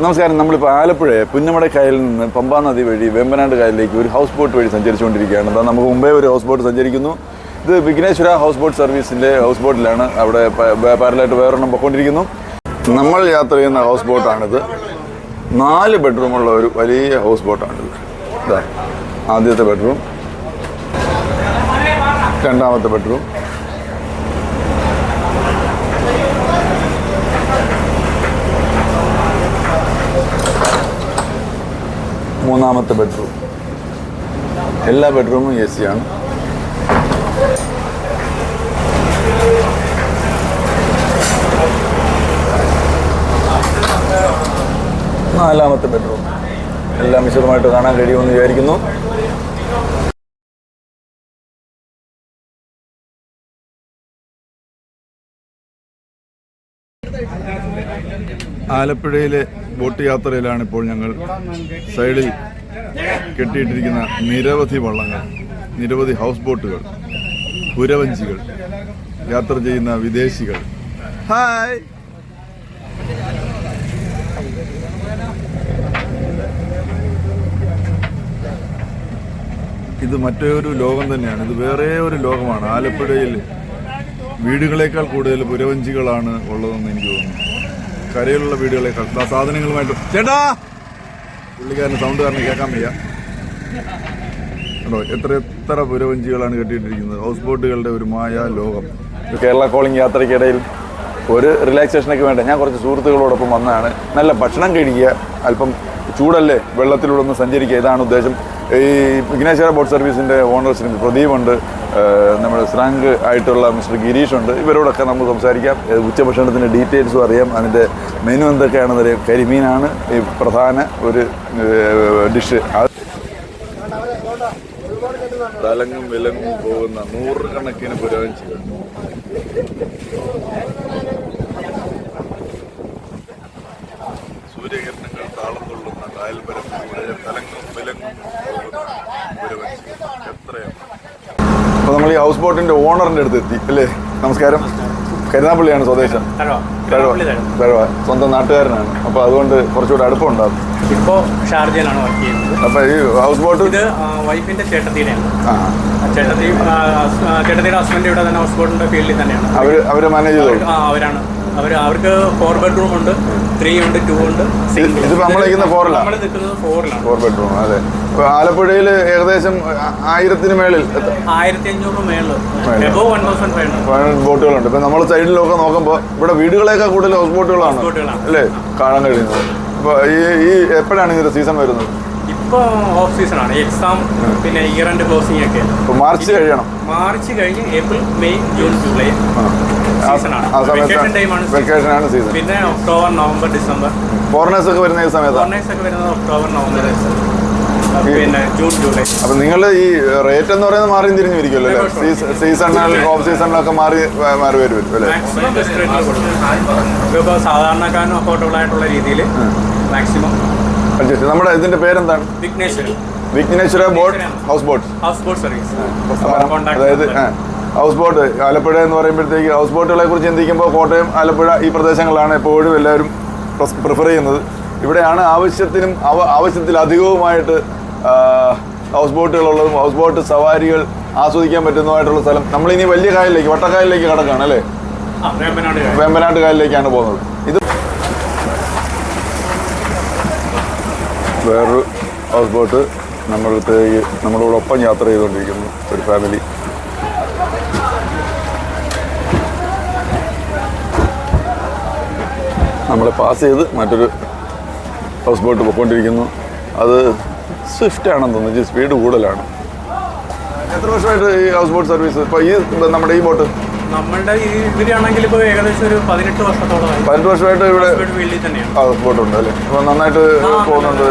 നമസ്കാരം. നമ്മളിപ്പോൾ ആലപ്പുഴ പുന്നമട കായലിൽ നിന്ന് പമ്പാ നദി വഴി വേമ്പനാട് കായലിലേക്ക് ഒരു ഹൗസ് ബോട്ട് വഴി സഞ്ചരിച്ചുകൊണ്ടിരിക്കുകയാണ്. അതാ നമുക്ക് മുമ്പേ ഒരു ഹൗസ് ബോട്ട് സഞ്ചരിക്കുന്നു. ഇത് വിഘ്നേശ്വര ഹൗസ് ബോട്ട് സർവീസിന്റെ ഹൗസ് ബോട്ടിലാണ് അവിടെ പാരലായിട്ട് വേറൊരെണ്ണം പൊക്കൊണ്ടിരിക്കുന്നു. നമ്മൾ യാത്ര ചെയ്യുന്ന ഹൗസ് ബോട്ടാണിത് നാല് ബെഡ്റൂമുള്ള ഒരു വലിയ ഹൗസ് ബോട്ടാണിത് ഇതാ ആദ്യത്തെ ബെഡ്റൂം രണ്ടാമത്തെ ബെഡ്റൂം മൂന്നാമത്തെ ബെഡ്റൂം എല്ലാ ബെഡ്റൂമും എ ആണ്. നാലാമത്തെ ബെഡ്റൂം എല്ലാം വിശദമായിട്ട് കാണാൻ കഴിയുമെന്ന് വിചാരിക്കുന്നു. ആലപ്പുഴയിലെ ബോട്ട് യാത്രയിലാണ് ഇപ്പോൾ ഞങ്ങൾ സൈഡിൽ കെട്ടിയിട്ടിരിക്കുന്ന നിരവധി വള്ളങ്ങൾ നിരവധി ഹൗസ് ബോട്ടുകൾ പുരവഞ്ചികൾ യാത്ര ചെയ്യുന്ന വിദേശികൾ. ഹായ് ഇത് മറ്റൊരു ലോകം തന്നെയാണ്. ഇത് വേറെ ഒരു ലോകമാണ്. ആലപ്പുഴയിൽ വീടുകളേക്കാൾ കൂടുതൽ പുരവഞ്ചികളാണ് ഉള്ളതെന്ന് എനിക്ക് തോന്നുന്നു. കരയിലുള്ള വീടുകളെ സാധനങ്ങളുമായിട്ട് ചേട്ടാ! പുള്ളിക്കാരന് സൗണ്ട് കാരണം കേൾക്കാൻ വയ്യ. കേട്ടോ എത്ര എത്ര പുരവഞ്ചികളാണ് കെട്ടിയിട്ടിരിക്കുന്നത്. ഹൗസ് ബോട്ടുകളുടെ ഒരു മായ ലോകം. കേരള കോളിംഗ് യാത്രയ്ക്കിടയിൽ ഒരു റിലാക്സേഷനൊക്കെ വേണ്ട. ഞാൻ കുറച്ച് സുഹൃത്തുക്കളോടൊപ്പം വന്നതാണ്. നല്ല ഭക്ഷണം കഴിക്കുക. അല്പം ചൂടല്ലേ? വെള്ളത്തിലൂടെ ഒന്ന് സഞ്ചരിക്കുക. ഇതാണ് ഉദ്ദേശം. ഈ വിഘ്നേശ്വര ബോട്ട് സർവീസിന്റെ ഓണേഴ്സിന് പ്രദീപുണ്ട്. ഉണ്ട് നമ്മുടെ സ്രാങ്ക് ആയിട്ടുള്ള മിസ്റ്റർ ഗിരീഷ് ഉണ്ട് ഇവരോടൊക്കെ നമുക്ക് സംസാരിക്കാം. ഉച്ചഭക്ഷണത്തിന്റെ ഡീറ്റെയിൽസും അറിയാം. അതിന്റെ മെനു എന്തൊക്കെയാണെന്ന് അറിയാം. കരിമീനാണ് ഈ പ്രധാന ഒരു ഡിഷ്. തലങ്ങും വിലങ്ങും പോകുന്ന നൂറുകണക്കിന് പുരോഗമിച്ചു. സൂര്യകിരണങ്ങൾ താളം കൊള്ളുന്ന കായൽപരം തലങ്ങും വിലങ്ങും പോകുന്ന എത്രയാണ്? അപ്പോൾ നമ്മൾ ഈ ഹൗസ് ബോട്ടിന്റെ ഓണറിന്റെ അടുത്ത് എത്തി അല്ലേ? നമസ്കാരം. കരുനാപ്പള്ളിയാണ് സ്വദേശം. തഴവ സ്വന്തം നാട്ടുകാരനാണ്. അപ്പോൾ അതുകൊണ്ട് കുറച്ചുകൂടെ അടുപ്പമുണ്ടാകും ഇപ്പോ ഷാർജയിലാണ് വർക്ക് ചെയ്യുന്നത്. അപ്പോൾ ഈ ഹൗസ് ബോട്ട് ഇത് ആ, വൈഫിന്റെ ചേട്ടത്തിയുടെയാണ്. ചേട്ടത്തി ചേട്ടത്തിയുടെ ഹസ്ബൻഡ് ഇവിടെ തന്നെ ഹൗസ് ബോട്ടിന്റെ ഫീൽഡിൽ തന്നെയാണ്. അവർ അവർ മാനേജ് ചെയ്തു അവരാണ്. അവർ അവർക്ക് ഫോർ ബെഡ്റൂം ഉണ്ട് ത്രീ ഉണ്ട് ടു ഉണ്ട്. സിംഗിൾ ഇതിപ്പോ നമ്മൾ നിൽക്കുന്ന ഫോറിലാണ് നമ്മൾ നിൽക്കുന്നത് ഫോറിലാണ് ഫോർ ബെഡ്റൂം അതെ. ആലപ്പുഴയിൽ ഏകദേശം ആയിരത്തിന് മേളിൽ ആയിരത്തി അഞ്ഞൂറ് ബോട്ടുകളുണ്ട് ഇപ്പൊ നമ്മൾ സൈഡിലൊക്കെ നോക്കുമ്പോൾ ഇവിടെ വീടുകളേക്കാൾ കൂടുതൽ ഹൗസ് ബോട്ടുകളാണ്. അല്ലേ? കാണാൻ കഴിയുന്നത്. അപ്പൊ ഈ ഈ എപ്പോഴാണ് ഇതിന്റെ സീസൺ വരുന്നത്? ഇപ്പോൾ ഓഫ് സീസൺ ആണ്. എക്സാം പിന്നെ ഇയർ എൻഡ് ക്ലോസിംഗ് ഒക്കെ മാർച്ച് കഴിയണം. മാർച്ച് കഴിഞ്ഞ് ഏപ്രിൽ മെയ് ജൂൺ ജൂലൈ സമയത്ത് സീസൺ പിന്നെ ഒക്ടോബർ നവംബർ ഡിസംബർ ഫോറിനേഴ്സ് ഒക്കെ വരുന്ന സമയത്ത്? ഫോറിനേഴ്സ് ഒക്കെ വരുന്നത് ഒക്ടോബർ നവംബർ പിന്നെ ജൂൺ ജൂലൈ. അപ്പൊ നിങ്ങൾ ഈ റേറ്റ് എന്ന് പറയുന്നത് മാറി തിരിഞ്ഞു ഇരിക്കുമല്ലോ അല്ലേ? സീസണിൽ ഓഫ് സീസണിലൊക്കെ മാറി മാറി വരും അല്ലേ? സാധാരണക്കാരനും അഫോർഡബിൾ ആയിട്ടുള്ള രീതിയിൽ മാക്സിമം അഡ്ജസ്റ്റ് നമ്മുടെ ഇതിന്റെ പേരെന്താണ്? Vighneshwara. Boat houseboat. Houseboat service. അതായത് ഹൗസ് ബോട്ട് ആലപ്പുഴ എന്ന് പറയുമ്പോഴത്തേക്ക് ഹൗസ് ബോട്ടുകളെ കുറിച്ച് ചിന്തിക്കുമ്പോൾ കോട്ടയം ആലപ്പുഴ ഈ പ്രദേശങ്ങളാണ് എപ്പോഴും എല്ലാവരും പ്രിഫർ ചെയ്യുന്നത്. ഇവിടെയാണ് ആവശ്യത്തിനും അവ ആവശ്യത്തിലധികവുമായിട്ട് ഹൗസ് ബോട്ടുകൾ ബോട്ടുകളുള്ളതും ഹൗസ് ബോട്ട് സവാരികൾ ആസ്വദിക്കാൻ പറ്റുന്നതുമായിട്ടുള്ള സ്ഥലം. നമ്മളിനി വലിയ കായലിലേക്ക് വട്ടക്കായലിലേക്ക് കടക്കാണ് അല്ലേ? വേമ്പനാട്. വേമ്പനാട്ട് കായലിലേക്കാണ് പോകുന്നത്. ഇത് വേറൊരു ഹൗസ് ബോട്ട് നമ്മളടുത്തേക്ക് നമ്മളോടൊപ്പം യാത്ര ചെയ്തുകൊണ്ടിരിക്കുന്നു. ഒരു ഫാമിലി നമ്മളെ പാസ് ചെയ്ത് മറ്റൊരു ഹൗസ് ബോട്ട് പോയിക്കൊണ്ടിരിക്കുന്നു. അത് സ്വിഫ്റ്റ് ആണെന്ന് തോന്നുന്നു. സ്പീഡ് കൂടുതലാണ്. എത്ര വർഷമായിട്ട് ഈ ഹൗസ് ബോട്ട് സർവീസ് ഇപ്പോൾ ഈ നമ്മുടെ ഈ ബോട്ട്? നമ്മളുടെ ഈ ഇപ്പോൾ ഏകദേശം ഒരു പതിനെട്ട് വർഷത്തോളമായി പതിനെട്ട് വർഷമായിട്ട് ഇവിടെ ഫീൽഡിൽ തന്നെയാണ്. ആ ഉണ്ട് അല്ലേ? അപ്പോൾ നന്നായിട്ട് പോകുന്നുണ്ട്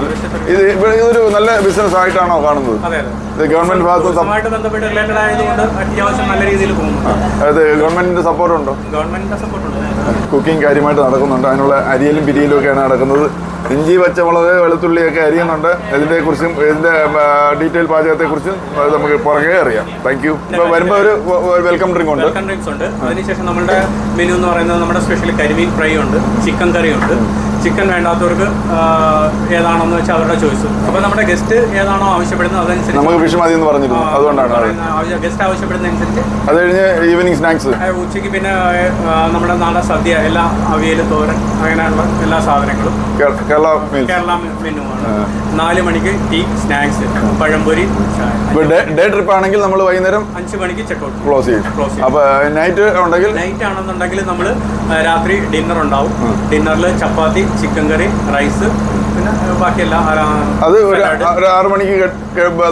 ഇത് ഇവിടെ ഇതൊരു നല്ല ബിസിനസ് ആയിട്ടാണോ കാണുന്നത്? അതെ അതെ. ഇത് ഗവൺമെന്റ് ഭാഗത്ത് സം- ടൂറിസവുമായിട്ട് ബന്ധപ്പെട്ട് റിലേറ്റഡ് ആയതുകൊണ്ട് അത്യാവശ്യം നല്ല രീതിയിൽ പോകുന്നു അതായത് ഗവൺമെന്റിന്റെ സപ്പോർട്ട് ഉണ്ടോ? ഗവൺമെന്റിന്റെ സപ്പോർട്ട് ഉണ്ട്. കുക്കിംഗ് കാര്യമായിട്ട് നടക്കുന്നുണ്ട്. അതിനുള്ള അരിയലും പിരിയലും ഒക്കെയാണ് നടക്കുന്നത്. ഇഞ്ചി പച്ചമുളക് വെളുത്തുള്ളിയൊക്കെ അരിയുന്നുണ്ട്. ഇതിനെ കുറിച്ചും ഇതിന്റെ ഡീറ്റെയിൽ പാചകത്തെ കുറിച്ചും നമുക്ക് പുറകെ അറിയാം. താങ്ക് യു ഇപ്പോൾ വരുമ്പോൾ ഒരു വെൽക്കം ഡ്രിങ്ക് ഉണ്ട്. വെൽക്കം ഡ്രിങ്ക്സ് ഉണ്ട്. അതിനുശേഷം നമ്മുടെ മെനു എന്ന് പറയുന്നത് നമ്മുടെ സ്പെഷ്യൽ കരിമീൻ ഫ്രൈ ഉണ്ട് ചിക്കൻ കറി ഉണ്ട്. ചിക്കൻ വേണ്ടാത്തവർക്ക് ഏതാണെന്ന് വെച്ചാൽ അവരുടെ ചോയ്സ്. അപ്പോൾ നമ്മുടെ ഗസ്റ്റ് ഏതാണോ ആവശ്യപ്പെടുന്നത് അതനുസരിച്ച് നമുക്ക് ഫിഷ് മതി എന്ന് പറഞ്ഞിരുന്നു അതുകൊണ്ടാണ് ഗസ്റ്റ് ആവശ്യപ്പെടുന്ന അനുസരിച്ച് അത് കഴിഞ്ഞ് ഈവനിങ് സ്നാക്സ് ഉച്ചയ്ക്ക് പിന്നെ നമ്മുടെ നാടൻ സദ്യ എല്ലാ അവിയൽ തോരൻ അങ്ങനെയുള്ള എല്ലാ സാധനങ്ങളും. കേരള മെനു കേരള മെനുവാണ് നാല് മണിക്ക് tea snacks pazhampori day trip ആണെങ്കിൽ നമ്മൾ വൈകുന്നേരം അഞ്ച് മണിക്ക് ചെക്ക് ഔട്ട് ക്ലോസ് ചെയ്യും. അപ്പോൾ നൈറ്റ് ഉണ്ടെങ്കിൽ? നൈറ്റ് ആണെന്നുണ്ടെങ്കിൽ നമ്മൾ രാത്രി ഡിന്നർ ഉണ്ടാവും. ഡിന്നറിൽ ചപ്പാത്തി ചിക്കൻ കറി റൈസ് പിന്നെ ബാക്കിയെല്ലാം അത് ഒരു ആറ് മണിക്ക്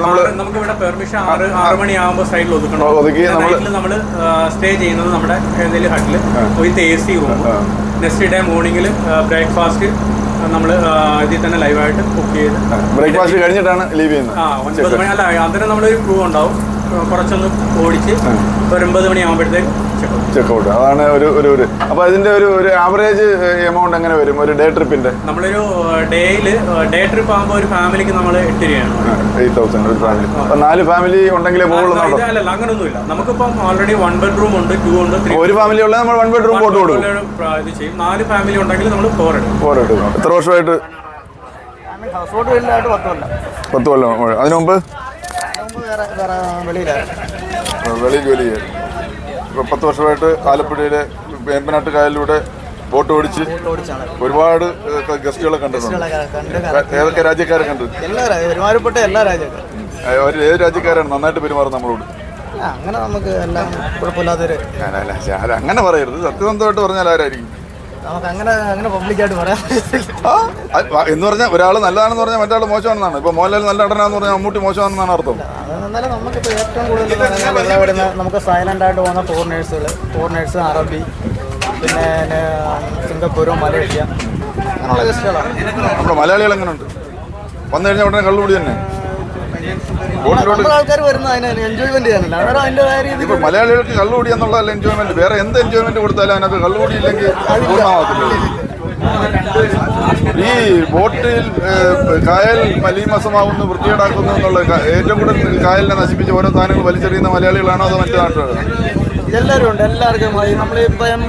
നമ്മൾ നമുക്ക് ഇവിടെ പെർമിഷൻ ആറ് ആറ് മണിയാകുമ്പോൾ സൈഡിൽ ഒതുക്കണം. ഒതുക്കി നമ്മൾ സ്റ്റേ ചെയ്യുന്നത് നമ്മുടെ ഏതെങ്കിലും ഹട്ടിൽ with A C room next day മോർണിംഗിൽ ബ്രേക്ക്ഫാസ്റ്റ് നമ്മൾ ഇതിൽ തന്നെ ലൈവായിട്ട് കുക്ക് ചെയ്ത് ബ്രേക്ക്ഫാസ്റ്റ് കഴിഞ്ഞിട്ടാണ് ലീവ് ചെയ്യുന്നത്. ആ ഒൻപത് മണി അല്ല അതിന് നമ്മളൊരു ക്രൂ ഉണ്ടാവും. കുറച്ചൊന്ന് ഓടിച്ച് ഒരു ഒൻപത് മണിയാകുമ്പോഴത്തേക്ക് ചെക്കൗട്ട്. അതാണ് ഒരു ഒരു ഒരു. അപ്പോൾ അതിന്റെ ഒരു ഒരു ആവറേജ് എമൗണ്ട് എങ്ങനെ വരും? ഒരു ഡേ ട്രിപ്പിന്റെ നമ്മളൊരു ഡേയിൽ ഡേ ട്രിപ്പ് ആകുമ്പോൾ ഒരു ഫാമിലിക്ക് നമ്മൾ എട്ട് രൂപയാണ്. എയ്റ്റ് തൗസൻഡ് ഒരു ഫാമിലി അപ്പോൾ നാല് ഫാമിലി ഉണ്ടെങ്കിലേ പോകുള്ളൂ അല്ല അങ്ങനൊന്നുമില്ല. നമുക്കിപ്പം ഓൾറെഡി വൺ ബെഡ്റൂം ഉണ്ട് ടു ഉണ്ട് ത്രീ ഒരു ഫാമിലി ഉള്ളത് നമ്മൾ വൺ ബെഡ്റൂം പോട്ട് കൊടുക്കും. ഇത് ചെയ്യും. നാല് ഫാമിലി ഉണ്ടെങ്കിൽ നമ്മൾ ഫോർ എടുക്കും. ഫോർ എടുക്കും. എത്ര വർഷമായിട്ട്? പത്ത് കൊല്ലം. അതിനു മുമ്പ്? വെളിയിൽ. ഇപ്പൊ പത്ത് വർഷമായിട്ട് ആലപ്പുഴയിലെ വേമ്പനാട്ട് കായലിലൂടെ ബോട്ട് ഓടിച്ച് ഒരുപാട് ഗസ്റ്റുകളെ കണ്ടിട്ടുണ്ട്. കണ്ട് ഏതൊക്കെ രാജ്യക്കാരെ കണ്ടു ഒരുമാതിരിപ്പെട്ട എല്ലാ രാജ്യക്കാരും. ഏത് രാജ്യക്കാരാണ്? നന്നായിട്ട് പെരുമാറുന്നത് നമ്മളോട്. അങ്ങനെ നമുക്ക് എല്ലാം കുഴപ്പമില്ലാത്തൊരു അങ്ങനെ പറയരുത്. സത്യസന്ധമായിട്ട് പറഞ്ഞാൽ ആരായിരിക്കും? നമുക്ക് അങ്ങനെ അങ്ങനെ പബ്ലിക്കായിട്ട് വ- എന്ന് പറഞ്ഞാൽ ഒരാൾ നല്ലതാണെന്ന് പറഞ്ഞാൽ മറ്റാൾ മോശമാണെന്നാണ്. ഇപ്പൊ മോഹൻലാൽ നല്ല നടനാന്ന് പറഞ്ഞാൽ മമ്മൂട്ടി മോശമാണെന്നാണ് അർത്ഥം. നമുക്കിപ്പോൾ ഏറ്റവും കൂടുതൽ നമുക്ക് സൈലന്റ് ആയിട്ട് പോകുന്ന ഫോറിനേഴ്സുകൾ ഫോറിനേഴ്സ് അറബി പിന്നെ സിംഗപ്പൂരും മലേഷ്യ. അങ്ങനെയുള്ള ഗസ്റ്റുകളാണ്. നമ്മുടെ മലയാളികൾ എങ്ങനെയുണ്ട് വന്നു കഴിഞ്ഞാൽ ഉടനെ കള്ളുപിടി തന്നെ. ബോട്ടിലോട്ട് നമ്മുടെ ആൾക്കാർ വരുന്ന അതിന് എൻജോയ്മെന്റ് ചെയ്യാനില്ല. അവർ അതിന്റെതായ രീതിയിൽ ഇപ്പൊ മലയാളികൾക്ക് കള്ളുകൂടി എന്നുള്ളതല്ല എൻജോയ്മെന്റ് വേറെ എന്ത് എൻജോയ്മെന്റ് കൊടുത്താലും അതിനകത്ത് കള്ളുകൂടി ഇല്ലെങ്കിൽ പൂർണമാകത്തില്ല ഈ ബോട്ടിൽ ഏഹ്, കായൽ മലീമസമാകുന്നു വൃത്തികേടാക്കുന്നു എന്നുള്ള ക- ഏറ്റവും കൂടുതൽ കായലിനെ നശിപ്പിച്ച് ഓരോ സാധനങ്ങൾ വലിച്ചെറിയുന്ന മലയാളികളാണോ അതോ മറ്റു നാട്ടുകാരാണോ എല്ലാവരും ഉണ്ട്. എല്ലാവർക്കും ഈ നമ്മളിപ്പം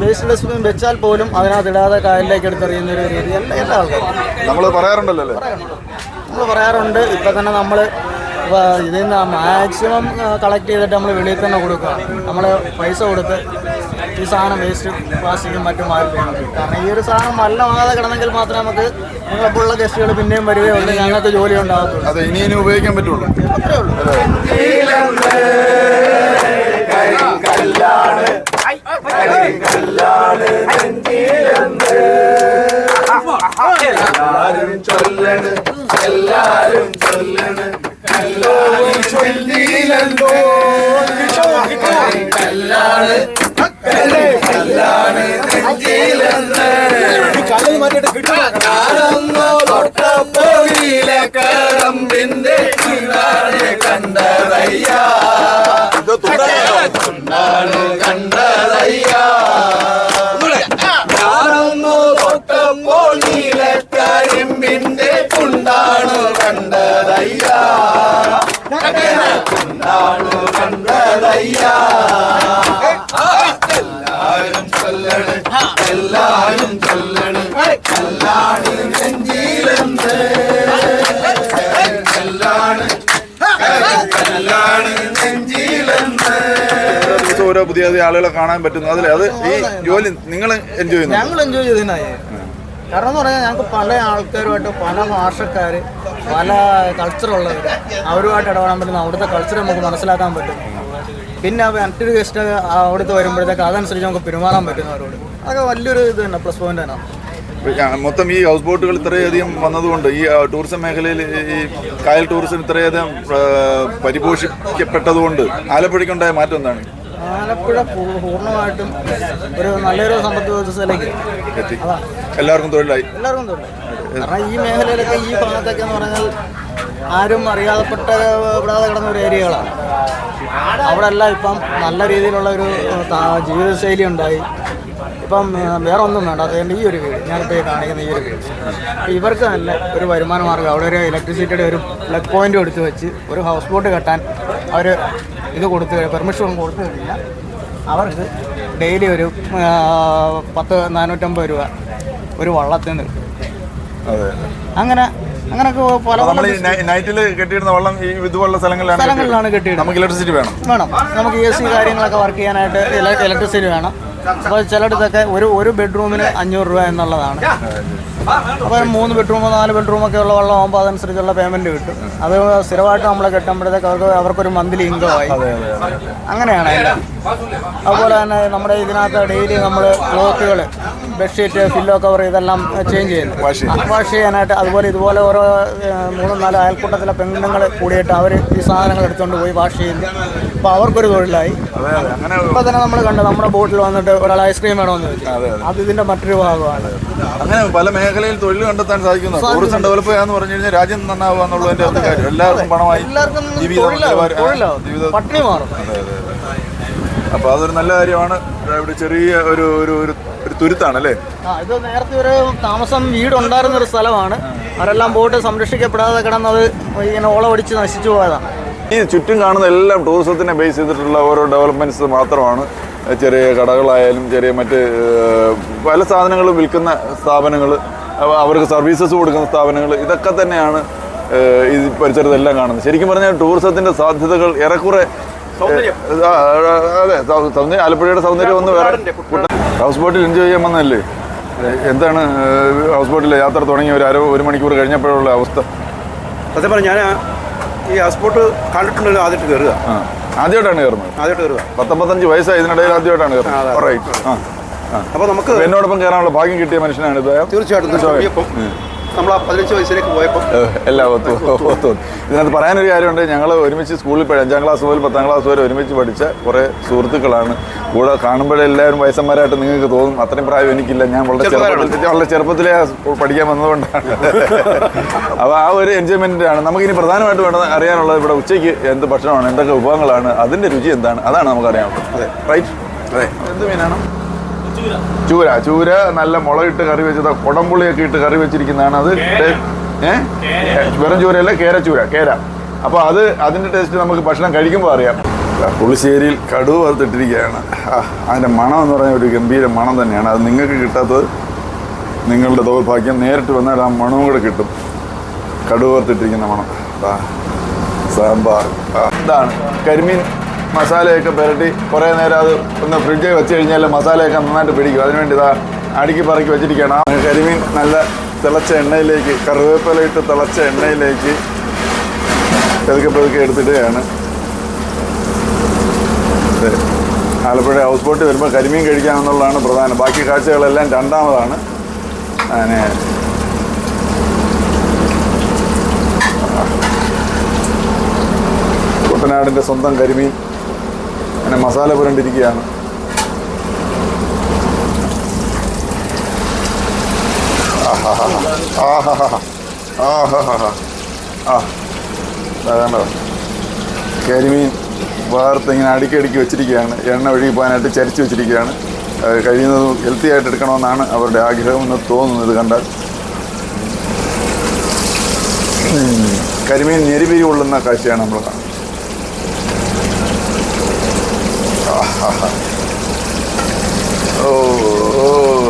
വേസ്റ്റ് ഡസ്റ്റ്ബിൻ വെച്ചാൽ പോലും അതിനകത്ത് ഇടാതെ കായലിലേക്ക് എടുത്തെറിയുന്ന ഒരു രീതി. എല്ലാ എല്ലാ ആൾക്കാരും നമ്മൾ പറയാറുണ്ടല്ലോ അല്ലേ? നമ്മൾ പറയാറുണ്ട് ഇപ്പം തന്നെ നമ്മൾ ഇതിൽ നിന്ന് മാക്സിമം കളക്ട് ചെയ്തിട്ട് നമ്മൾ വെളിയിൽ തന്നെ കൊടുക്കുക നമ്മൾ പൈസ കൊടുത്ത് ഈ സാധനം വേസ്റ്റ് പ്ലാസ്റ്റിക്കും മറ്റും മാറ്റി കാരണം ഈ ഒരു സാധനം മല്ലമാകാതെ കിടന്നെങ്കിൽ മാത്രമേ നമുക്ക് നിങ്ങളെപ്പോഴുള്ള ഗസ്റ്റുകൾ പിന്നെയും വരികയുള്ളൂ ഞങ്ങൾക്ക് ജോലി ഉണ്ടാകത്തുള്ളൂ അത് ഇനി ഇനി ഉപയോഗിക്കാൻ പറ്റുള്ളൂ അത്രേ ഉള്ളൂ എല്ലാരും ചൊല്ലണം. ചൊല്ലിയിലെന്തോ കല്ലാണ് കല്ലാണ് നെഞ്ചിയിലെന്ന് ോട്ടപ്പോയിലെ കടമ്പിന്റെ കണ്ടതയ്യാ ഓരോ പുതിയ പുതിയ ആളുകളെ കാണാൻ പറ്റുന്നു. അതിൽ അത് ഈ ജോലി നിങ്ങൾ എൻജോയ് ചെയ്യുന്നു ഞങ്ങൾ എൻജോയ് ചെയ്തതിനായി. കാരണം എന്ന് പറഞ്ഞാൽ ഞങ്ങൾക്ക് പല ആൾക്കാരുമായിട്ട് പല ഭാഷക്കാർ പല കൾച്ചറുള്ളവർ അവരുമായിട്ട് ഇടപെടാൻ പറ്റുന്ന. അവിടുത്തെ കൾച്ചർ നമുക്ക് മനസ്സിലാക്കാൻ പറ്റും. പിന്നെ മറ്റൊരു ഗസ്റ്റ് അവിടുത്തെ വരുമ്പോഴത്തേക്ക് അതനുസരിച്ച് നമുക്ക് പെരുമാറാൻ പറ്റുന്നവരോട് അതൊക്കെ വലിയൊരു ഇത് തന്നെ പ്ലസ് പോയിന്റ് തന്നെ മൊത്തം ഈ ഹൗസ് ബോട്ടുകൾ ഇത്രയധികം വന്നതുകൊണ്ട് ഈ ടൂറിസം മേഖലയിൽ ഈ കായൽ ടൂറിസം ഇത്രയധികം പരിപോഷിക്കപ്പെട്ടതുകൊണ്ട് ആലപ്പുഴയ്ക്കുണ്ടായ മാറ്റം എന്താണ്? ആലപ്പുഴ പൂർണമായിട്ടും ഒരു നല്ലൊരു സമ്പദ് വ്യവസ്ഥയിലേക്ക് എത്തി. എല്ലാവർക്കും തൊഴിലായി. എല്ലാവർക്കും തൊഴിലായി. കാരണം ഈ മേഖലയിലൊക്കെ ഈ ഭാഗത്തൊക്കെ എന്ന് പറഞ്ഞാൽ ആരും അറിയാതെപ്പെട്ട വിടാതെ കിടന്ന ഒരു ഏരിയകളാണ്. അവിടെ എല്ലാം ഇപ്പം നല്ല രീതിയിലുള്ള ഒരു ജീവിതശൈലി ഉണ്ടായി. ഇപ്പം വേറെ ഒന്നും വേണ്ട. അതുകൊണ്ട് ഈ ഒരു വീട്. ഞാനിപ്പോൾ ഈ കാണിക്കുന്ന ഈ ഒരു വീട്. ഇവർക്ക് നല്ല ഒരു വരുമാന മാർഗം. അവിടെ ഒരു ഇലക്ട്രിസിറ്റിയുടെ ഒരു പ്ലഗ് പോയിന്റ് എടുത്ത് വെച്ച് ഒരു ഹൗസ് ബോട്ട് കെട്ടാൻ അവർ ഇത് കൊടുത്തു പെർമിഷൻ കൊടുത്തു കഴിഞ്ഞാൽ അവർക്ക് ഡെയിലി ഒരു പത്ത് നാനൂറ്റമ്പത് രൂപ ഒരു വള്ളത്തിൽ നിന്ന് കിട്ടും അങ്ങനെ അങ്ങനെയൊക്കെ പല ഈ നൈറ്റിൽ കെട്ടിയിടുന്ന വെള്ളം ഈ ഇതുപോലുള്ള സ്ഥലങ്ങളിലാണ് സ്ഥലങ്ങളിലാണ് കെട്ടിയിടുന്നത്. നമുക്ക് ഇലക്ട്രിസിറ്റി വേണം. വേണം. നമുക്ക് എ സി കാര്യങ്ങളൊക്കെ വർക്ക് ചെയ്യാനായിട്ട് ഇലക്ട്രിസിറ്റി വേണം. അപ്പോൾ ചിലയിടത്തൊക്കെ ഒരു ഒരു ബെഡ്റൂമിന് അഞ്ഞൂറ് രൂപ എന്നുള്ളതാണ്. അപ്പോൾ മൂന്ന് ബെഡ്റൂമോ നാല് ബെഡ്റൂമൊക്കെ ഉള്ള വെള്ളം ആകുമ്പോൾ അതനുസരിച്ചുള്ള പേയ്മെന്റ് കിട്ടും. അത് സ്ഥിരമായിട്ട് നമ്മളെ കെട്ടുമ്പോഴത്തേക്ക് അവർക്ക് അവർക്കൊരു മന്ത്ലി ഇൻകം ആയി. അങ്ങനെയാണ് എല്ലാം അതുപോലെ തന്നെ നമ്മുടെ ഇതിനകത്ത് ഡെയിലി നമ്മൾ ക്ലോത്തുകൾ ബെഡ്ഷീറ്റ് പില്ലോ കവർ ഇതെല്ലാം ചേഞ്ച് ചെയ്യുന്നു. വാഷ് ചെയ്യാനായിട്ട് അതുപോലെ ഇതുപോലെ ഓരോ മൂന്നും നാലും അയൽക്കൂട്ടത്തിലെ പെണ്ണുങ്ങൾ കൂടിയിട്ട് അവർ ഈ സാധനങ്ങൾ എടുത്തുകൊണ്ട് പോയി വാഷ് ചെയ്യുന്നു. അപ്പോൾ അവർക്കൊരു തൊഴിലായി. അങ്ങനെ തന്നെ നമ്മൾ കണ്ടു നമ്മുടെ ബോട്ടിൽ വന്നിട്ട് ഒരാൾ ഐസ്ക്രീം വേണമെന്ന് ചോദിച്ചു. അതെ ഇതിന്റെ മറ്റൊരു ഭാഗമാണ്. അങ്ങനെ പല മേഖലയിൽ തൊഴിൽ കണ്ടെത്താൻ സാധിക്കുന്നു. ടൂറിസം ഡെവലപ്പ് ചെയ്യാന്ന് പറഞ്ഞു കഴിഞ്ഞാൽ രാജ്യം നന്നാവുക എന്നുള്ളതിന്റെ കാര്യം എല്ലാവർക്കും പണമായി ജീവിത പട്ടിണി മാറും. അപ്പൊ അതൊരു നല്ല കാര്യമാണ്. ഇവിടെ ചെറിയ ഒരു ഒരു ഒരു തുരുത്താണ് അല്ലേ? ഇത് നേരത്തെ ഒരു താമസം വീടുണ്ടായിരുന്ന ഒരു സ്ഥലമാണ്. അവരെല്ലാം ബോട്ട് സംരക്ഷിക്കപ്പെടാതെ കിടന്നത് ഇങ്ങനെ ഓളമടിച്ച് നശിച്ചു പോയതാണ്. ഈ ചുറ്റും കാണുന്ന എല്ലാം ടൂറിസത്തിനെ ബേസ് ചെയ്തിട്ടുള്ള ഓരോ ഡെവലപ്മെന്റ്സ് മാത്രമാണ്. ചെറിയ കടകളായാലും ചെറിയ മറ്റ് പല സാധനങ്ങളും വിൽക്കുന്ന സ്ഥാപനങ്ങൾ അവർക്ക് സർവീസസ് കൊടുക്കുന്ന സ്ഥാപനങ്ങൾ ഇതൊക്കെ തന്നെയാണ് ഈ പരിസരത്തെല്ലാം കാണുന്നത്. ശരിക്കും പറഞ്ഞാൽ ടൂറിസത്തിന്റെ സാധ്യതകൾ ഏറെക്കുറെ അതെ സൗന്ദര്യം ആലപ്പുഴയുടെ സൗന്ദര്യം ഒന്ന് വേറെ. ഹൗസ് ബോട്ടിൽ എൻജോയ് ചെയ്യാൻ വന്നല്ലേ എന്താണ് ഹൗസ് ബോട്ടിലെ യാത്ര തുടങ്ങി ഒരു അര ഒരു മണിക്കൂർ കഴിഞ്ഞപ്പോഴുള്ള അവസ്ഥ. സത്യം പറഞ്ഞാൽ ഞാൻ ഈ ഹൗസ്ബോട്ട് കണ്ടിട്ടുണ്ടല്ലോ ആദ്യമായിട്ട് കയറുക. ആദ്യമായിട്ടാണ് കയറുന്നത്? ആദ്യമായിട്ട് കയറുക. പത്തൊമ്പത്തഞ്ച് വയസ്സായി ഇതിനിടയിൽ ആദ്യമായിട്ടാണ് കയറുന്നത്. അപ്പോൾ നമുക്ക് എന്നോടൊപ്പം കയറാനുള്ള ഭാഗ്യം കിട്ടിയ മനുഷ്യനാണ് ഇത്. തീർച്ചയായിട്ടും. നമ്മൾ ആ പതിനഞ്ച് വയസ്സിലേക്ക് പോയപ്പോൾ എല്ലാ ഒത്തു ഒത്തു ഇതിനകത്ത് പറയാനൊരു കാര്യമുണ്ട് ഞങ്ങൾ ഒരുമിച്ച് സ്കൂളിൽ പോയി അഞ്ചാം ക്ലാസ് മുതൽ പത്താം ക്ലാസ് വരെ ഒരുമിച്ച് പഠിച്ച കുറേ സുഹൃത്തുക്കളാണ്. കൂടെ കാണുമ്പോഴേ എല്ലാവരും വയസ്സന്മാരായിട്ട് നിങ്ങൾക്ക് തോന്നും അത്രയും പ്രായം എനിക്കില്ല ഞാൻ വളരെ ചെറുപ്പത്തിൽ വളരെ ചെറുപ്പത്തിലേ പഠിക്കാൻ വന്നതുകൊണ്ടാണ്. അപ്പോൾ ആ ഒരു എൻജോയ്മെന്റാണ് ആണ് നമുക്കിനി പ്രധാനമായിട്ട് വേണ്ടത് അറിയാനുള്ളത് ഇവിടെ ഉച്ചയ്ക്ക് എന്ത് ഭക്ഷണമാണ് എന്തൊക്കെ വിഭവങ്ങളാണ് അതിന്റെ രുചി എന്താണ് അതാണ് നമുക്ക് അറിയാനുള്ളത് അതെ റൈറ്റ്. അതെ. എന്ത് മീനാണ്? ചൂര. ചൂര നല്ല മുളകിട്ട് കറി വെച്ചത് കുടംപുളിയൊക്കെ ഇട്ട് കറി വെച്ചിരിക്കുന്നതാണ് അത്. ഏഹ് വെറും ചൂരയല്ല കേരച്ചൂര കേര. അപ്പോൾ അത് അതിന്റെ ടേസ്റ്റ് നമുക്ക് ഭക്ഷണം കഴിക്കുമ്പോൾ അറിയാം. പുളിശ്ശേരിയിൽ കടുവ് വറുത്തിട്ടിരിക്കുകയാണ്. അതിന്റെ അതിന്റെ മണം എന്ന് പറഞ്ഞ ഒരു ഗംഭീര മണം തന്നെയാണ്. അത് നിങ്ങൾക്ക് കിട്ടാത്തത് നിങ്ങളുടെ ദൗർഭാഗ്യം. നേരിട്ട് വന്നാൽ ആ മണവും കൂടെ കിട്ടും. കടുവ് വറുത്തിട്ടിരിക്കുന്ന മണം. സാമ്പാർ. എന്താണ് ഇതാണ് കരിമീൻ. മസാലയൊക്കെ പുരട്ടി കുറേ നേരം അത് ഒന്ന് ഫ്രിഡ്ജിൽ വെച്ച് കഴിഞ്ഞാൽ മസാലയൊക്കെ നന്നായിട്ട് പിടിക്കും. അതിനുവേണ്ടി ഇതാ അടുക്കി പറക്കി വെച്ചിരിക്കണം കരിമീൻ നല്ല തിളച്ച എണ്ണയിലേക്ക് കറിവേപ്പില ഇട്ട് തിളച്ച എണ്ണയിലേക്ക് പതുക്കെ പതുക്കെ എടുത്തിടുകയാണ്. ആലപ്പുഴ ഹൗസ് ബോട്ടിൽ വരുമ്പോൾ കരിമീൻ കഴിക്കാമെന്നുള്ളതാണ് പ്രധാനം. ബാക്കി കാഴ്ചകളെല്ലാം രണ്ടാമതാണ്. അങ്ങനെ. കുട്ടനാടിന്റെ സ്വന്തം കരിമീൻ. അങ്ങനെ മസാല പുരണ്ടിരിക്കുകയാണ്. ആ. കരിമീൻ വാർത്ത് ഇങ്ങനെ അടുക്കി വെച്ചിരിക്കുകയാണ്. എണ്ണ ഒഴുകി പോകാനായിട്ട് ചരിച്ച് വെച്ചിരിക്കുകയാണ്. കഴിയുന്നതും ഹെൽത്തി ആയിട്ട് എടുക്കണമെന്നാണ് അവരുടെ ആഗ്രഹം ആഗ്രഹമെന്ന് തോന്നുന്നത് കണ്ടാൽ. കരിമീൻ ഞെരിപിരി കൊള്ളുന്ന കാഴ്ചയാണ് നമ്മൾ കാണുന്നത്. ഓ ഓ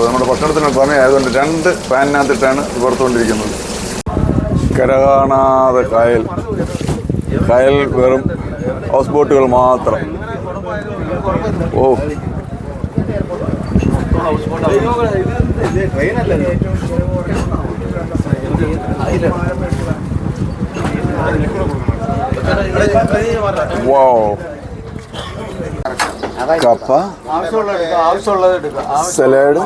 നമ്മുടെ ഭക്ഷണത്തിന് സമയമായതുകൊണ്ട് രണ്ട് പാനിനകത്തിട്ടാണ് പുറത്തുകൊണ്ടിരിക്കുന്നത് കരകാണാതെ കായൽ. കായൽ വെറും ഹൗസ് ബോട്ടുകൾ മാത്രം. ഓ. വോ കപ്പ. സലാഡ്.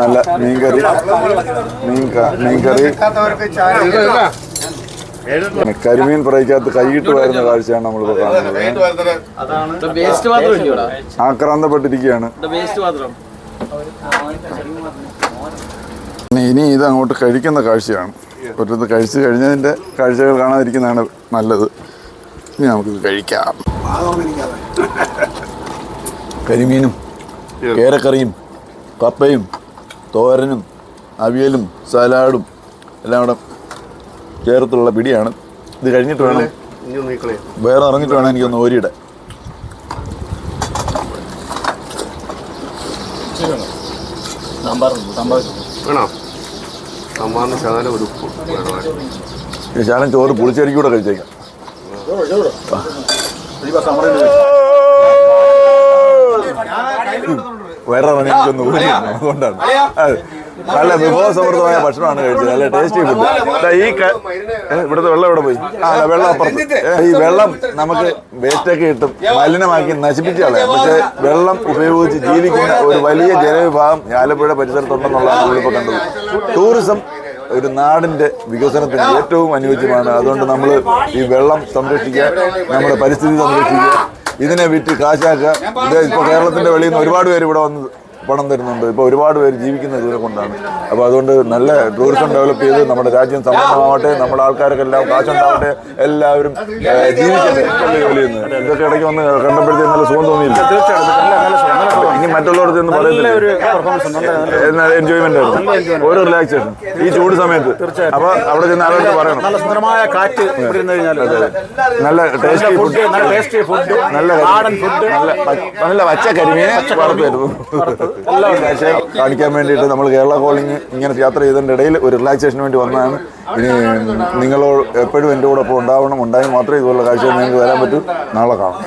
നല്ല മീൻകറി മീൻകറി കരിമീൻ ഫ്രൈക്കകത്ത് കൈയിട്ട് വരുന്ന കാഴ്ചയാണ് നമ്മൾ കാണുന്നത് ആക്രാന്തപ്പെട്ടിരിക്കുകയാണ് ഇനി ഇത് അങ്ങോട്ട് കഴിക്കുന്ന കാഴ്ചയാണ്. ഒരിടത്ത് കഴിച്ചു കഴിഞ്ഞതിന്റെ കാഴ്ചകൾ കാണാതിരിക്കുന്നതാണ് നല്ലത്. ഇനി നമുക്കിത് കഴിക്കാം. കരിമീനും കേരക്കറിയും കപ്പയും തോരനും അവിയലും സലാഡും എല്ലാം കൂടെ ചേർത്തുള്ള പിടിയാണ്. ഇത് കഴിഞ്ഞിട്ട് വേണം വേറെ ഇറങ്ങിട്ട് വേണം എനിക്കൊന്ന് ഓരിയുടെ ശകലം ശാലം ചോറ് പുളിച്ചേരിക്കൂടെ കൂടെ കഴിച്ചേക്കാം വയറിറങ്ങി എനിക്കൊന്ന് ഊരിയിരുന്നു അതുകൊണ്ടാണ്. അത്. നല്ല വിഭവസമൃദ്ധമായ ഭക്ഷണമാണ് കഴിച്ചത്. നല്ല ടേസ്റ്റി ഫുഡ് ഈ ഇവിടുത്തെ വെള്ളം എവിടെ പോയി? ആ വെള്ളം അപ്പുറത്ത്. ഈ വെള്ളം നമുക്ക് വേസ്റ്റൊക്കെ ഇട്ടും മലിനമാക്കി നശിപ്പിച്ച കളയാം. പക്ഷേ വെള്ളം ഉപയോഗിച്ച് ജീവിക്കുന്ന ഒരു വലിയ ജനവിഭാഗം ആലപ്പുഴ പരിസരത്തുണ്ടെന്നുള്ളതാണ് നമ്മളിപ്പോൾ കണ്ടത് ടൂറിസം ഒരു നാടിന്റെ വികസനത്തിന് ഏറ്റവും അനുയോജ്യമാണ്. അതുകൊണ്ട് നമ്മൾ ഈ വെള്ളം സംരക്ഷിക്കുക നമ്മുടെ പരിസ്ഥിതി സംരക്ഷിക്കുക ഇതിനെ വിറ്റ് കാശാക്കുക. ഇപ്പൊ ഇപ്പോൾ കേരളത്തിന്റെ വെളിയിൽ നിന്ന് ഒരുപാട് പേര് ഇവിടെ വന്ന് പണം തരുന്നുണ്ട്. ഇപ്പോൾ ഒരുപാട് പേര് ജീവിക്കുന്നത് ഇവരെ കൊണ്ടാണ്. അപ്പോൾ അതുകൊണ്ട് നല്ല ടൂറിസം ഡെവലപ്പ് ചെയ്ത് നമ്മുടെ രാജ്യം സമ്പന്നമാവട്ടെ നമ്മുടെ ആൾക്കാർക്ക് എല്ലാം കാശുണ്ടാവട്ടെ എല്ലാവരും ജീവിക്കട്ടെ ജോലി ചെയ്യുന്നത് ഇതൊക്കെ ഇടയ്ക്ക് വന്ന് കണ്ടപ്പോഴത്തേക്ക് നല്ല സുഖം തോന്നിയില്ല. ഇനി മറ്റുള്ളവർക്ക് എന്ന് പറയുന്നില്ല എൻജോയ്മെന്റ് ആയിരുന്നു ഒരു റിലാക്സേഷൻ ഈ ചൂട് സമയത്ത്. അപ്പൊ അവിടെ ചെന്ന് ആളുകൾക്ക് പറയണം. നല്ല സുന്ദരമായ കാറ്റ് നല്ല ടേസ്റ്റി ഫുഡ് നല്ല ടേസ്റ്റി ഫുഡ് നല്ല ഫുഡ് നല്ല നല്ല പച്ച കരിമീനെ വറുത്തായിരുന്നു കാണിക്കാൻ വേണ്ടിയിട്ട് നമ്മൾ കേരള കോളിംഗ് ഇങ്ങനെ യാത്ര ചെയ്തതിന്റെ ഇടയിൽ ഒരു റിലാക്സേഷന് വേണ്ടി വന്നതാണ്. ഇനി നിങ്ങളോ എപ്പോഴും എന്റെ കൂടെ ഒപ്പം ഉണ്ടാവണം. ഉണ്ടായി മാത്രമേ ഇതുപോലുള്ള കാഴ്ചകൾ നിങ്ങൾക്ക് വരാൻ പറ്റൂ. നാളെ കാണാം.